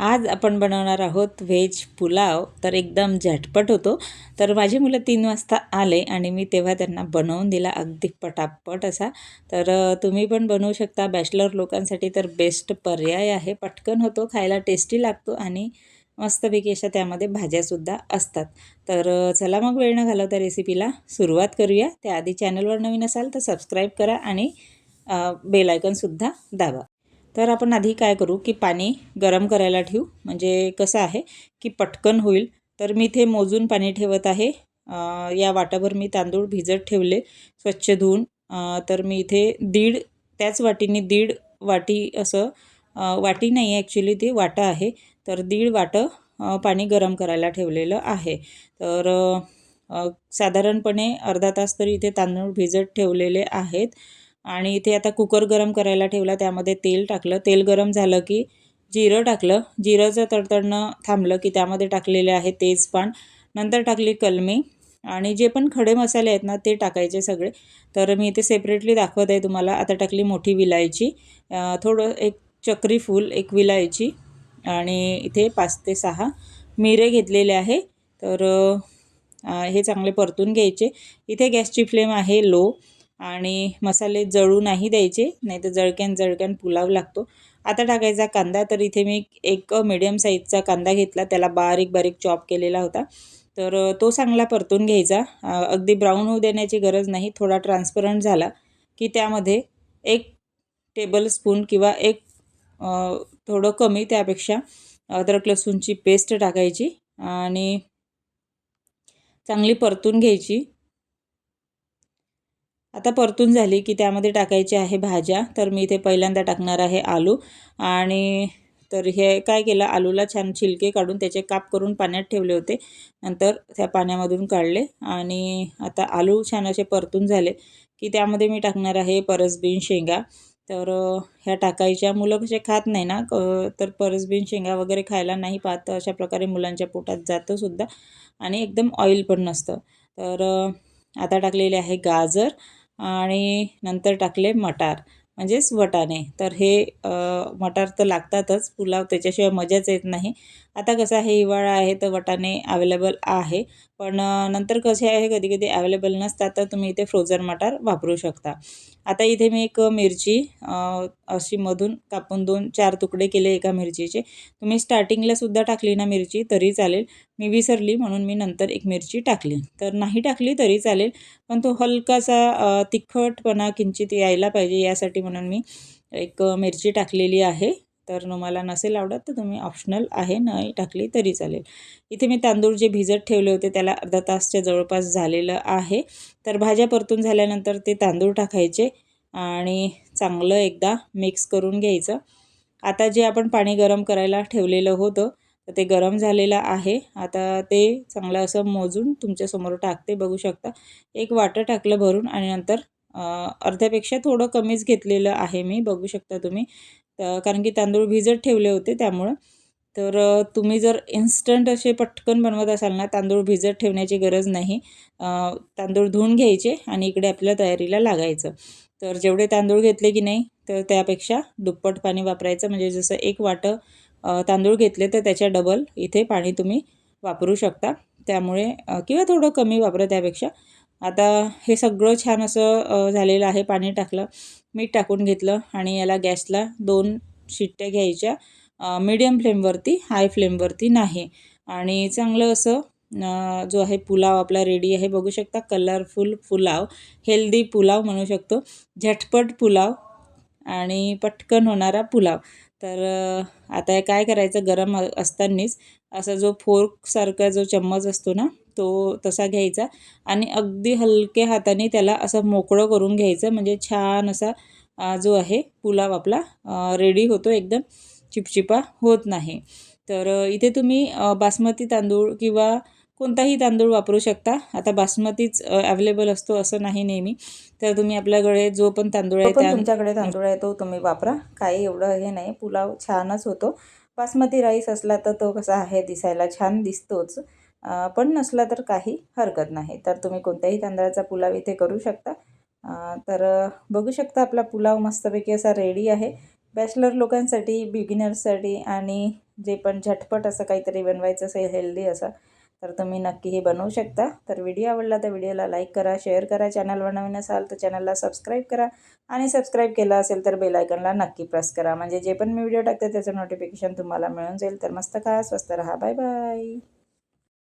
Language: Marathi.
आज आपण बनवणार आहोत व्हेज पुलाव. तर एकदम झटपट होतो. तर माझी मुलं तीन वाजता आले आणि मी तेव्हा त्यांना बनवून दिला. अगदी पटापट असा. तर तुम्ही पण बनवू शकता. बॅचलर लोकांसाठी तर बेस्ट पर्याय आहे. पटकन होतो खायला टेस्टी लागतो आणि मस्तपैकी अशा त्यामध्ये भाज्यासुद्धा असतात. तर चला मग वेळ न घालवता रेसिपीला सुरुवात करूया. त्याआधी चॅनलवर नवीन असाल तर सबस्क्राईब करा आणि बेल आयकॉनसुद्धा दाबा. तर आपण आधी काय करू की पाणी गरम करायला ठेवू. म्हणजे कसं आहे की पटकन होईल. तर मी इथे मोजून पाणी ठेवत आहे. या वाटाभर मी तांदूळ भिजत ठेवले. स्वच्छ धुवून. तर मी इथे दीड त्याच वाटीने दीड वाटी असं वाटी नाही आहे ॲक्च्युली ती वाटा आहे. तर दीड वाटं पाणी गरम करायला ठेवलेलं आहे. तर साधारणपणे अर्धा तास तरी इथे तांदूळ भिजत ठेवलेले आहेत. आणि इथे आता कुकर गरम करायला ठेवला त्यामध्ये तेल टाकलं. तेल गरम झालं की जिरं टाकलं. जिरंचं तडतडणं थांबलं की त्यामध्ये टाकलेले आहे तेजपान नंतर टाकली कलमी आणि जे पण खडे मसाले आहेत ना ते टाकायचे सगळे. तर मी इथे सेपरेटली दाखवत आहे तुम्हाला. आता टाकली मोठी विलायची. थोडं एक चक्री फूल एक विलायची आणि इथे पाच ते सहा मिरे घेतलेले आहे. तर हे चांगले परतून घ्यायचे. इथे गॅसची फ्लेम आहे लो. आणि मसाले जळू नाही द्यायचे नाही तर जळक्यान जळक्यान पुलाव लागतो. आता टाकायचा कांदा तर इथे मी एक मिडियम साईजचा कांदा घेतला त्याला बारीक बारीक चॉप केलेला होता. तर तो चांगला परतून घ्यायचा. अगदी ब्राऊन होऊ देण्याची गरज नाही थोडा ट्रान्सपरंट झाला की त्यामध्ये एक टेबलस्पून किंवा एक थोडं कमी त्यापेक्षा अद्रक लसूणची पेस्ट टाकायची आणि चांगली परतून घ्यायची. आता परतून झाली की त्यामध्ये टाकायचे आहे भाज्या. तर मी इथे पहिल्यांदा टाकणार आहे आलू. आणि तर हे काय केलं आलूला छान छिलके काढून त्याचे काप करून पाण्यात ठेवले होते. नंतर त्या पाण्यामधून काढले. आणि आता आलू छान असे परतून झाले की त्यामध्ये मी टाकणार आहे परसबीन शेंगा. तर ह्या टाकायच्या. मुलं कसे खात नाही ना क- तर परसबीन शेंगा वगैरे खायला नाही पाहत. अशा प्रकारे मुलांच्या पोटात जातं सुद्धा. आणि एकदम ऑइल पण नसतं. तर आता टाकलेले आहे गाजर. आणि नंतर टाकले मटार म्हणजेच वटाणे. तर हे मटार तर लागतातच पुलाव त्याच्याशिवाय मजाच येत नाही. आता कसं आहे हिवाळा आहे तर वटाणे अवेलेबल आहे. पण नंतर कसे आहे कधी कधी अवेलेबल नसतात तर तुम्ही इथे फ्रोझन मटार वापरू शकता. आता इथे मी एक मिरची अशी मधून कापून दोन चार तुकडे केले एका मिरचीचे. तुम्ही स्टार्टिंगला सुद्धा टाकली ना मिरची तरी चालेल. मी विसरली म्हणून मी नंतर एक मिरची टाकली. तर नाही टाकली तरी चालेल पण तो हलकासा तिखटपणा किंचित यायला पाहिजे यासाठी म्हणून मी एक मिरची टाकलेली आहे. तर तुम्हाला नसेल आवडत तर तुम्ही ऑप्शनल आहे नाही टाकली तरी चालेल. इथे मी तांदूळ जे भिजत ठेवले होते त्याला अर्धा तासच्या जवळपास झालेलं आहे. तर भाज्या परतून झाल्यानंतर ते तांदूळ टाकायचे आणि चांगलं एकदा मिक्स करून घ्यायचं. आता जे आपण पाणी गरम करायला ठेवलेलं होतं तर ते गरम झालेलं आहे. आता ते चांगलं असं मोजून तुमच्यासमोर टाकते बघू शकता. एक वाटं टाकलं भरून आणि नंतर अर्ध्यापेक्षा थोडं कमीच घेतलेलं आहे मी बघू शकता तुम्ही. तर कारण की तांदूळ भिजत ठेवले होते त्यामुळं. तर तुम्ही जर इन्स्टंट असे पटकन बनवत असाल ना तांदूळ भिजत ठेवण्याची गरज नाही. तांदूळ धुवून घ्यायचे आणि इकडे आपल्या तयारीला लागायचं. तर जेवढे तांदूळ घेतले की नाही तर त्यापेक्षा दुप्पट पाणी वापरायचं. म्हणजे जसं एक वाटं तांदूळ घेतले तर त्याच्या डबल इथे पाणी तुम्ही वापरू शकता. त्यामुळे किंवा थोडं कमी वापरा त्यापेक्षा. आता हे सगळं छान असं झालेलं आहे. पाणी टाकलं मीठ टाकून घेतलं आणि याला गॅसला दोन शिट्ट्या घ्यायच्या. मीडियम फ्लेमवरती हाय फ्लेमवरती नाही. आणि चांगलं असं जो आहे पुलाव आपला रेडी आहे. बघू शकता कलरफुल पुलाव हेल्दी पुलाव म्हणू शकतो. झटपट पुलाव आणि पटकन होणारा पुलाव. तर आता हे काय करायचं गरम असतानाच असा जो फोर्कसारखा जो चम्मच असतो ना तो तसा घ्यायचा आणि अगदी हलके हाताने त्याला असं मोकळं करून घ्यायचं. म्हणजे छान असा जो आहे पुलाव आपला रेडी होतो एकदम. चिपचिपा होत नाही. तर इथे तुम्ही बासमती तांदूळ किंवा कोणताही तांदूळ वापरू शकता. आता बासमतीच अवेलेबल असतो असं नाही नेहमी. तर तुम्ही आपल्याकडे जो पण तांदूळ आहे त्या तुमच्याकडे तांदूळ आहे तो तुम्ही वापरा. काही एवढं हे नाही पुलाव छानच होतो. बासमती राईस असला तर तो कसा आहे दिसायला छान दिसतोच. पण नसला तर काही हरकत नाही. तर तुम्ही कोणत्याही तांदळाचा पुलाव इथे करू शकता. तर बघू शकता आपला पुलाव मस्तपैकी असा रेडी आहे. बॅचलर लोकांसाठी बिगिनर्ससाठी आणि जे पण झटपट असं काहीतरी बनवायचं असेल हेल्दी असं तर तुम्ही नक्की हे बनवू शकता. तर व्हिडिओ आवडला तर व्हिडिओला लाईक करा शेअर करा. चॅनलवर नवीन असाल तर चॅनलला सबस्क्राईब करा. आणि सबस्क्राईब केलं असेल तर बेलायकनला नक्की प्रेस करा. म्हणजे जे पण मी व्हिडिओ टाकते त्याचं नोटिफिकेशन तुम्हाला मिळून जाईल. तर मस्त खा स्वस्त राहा. Bye bye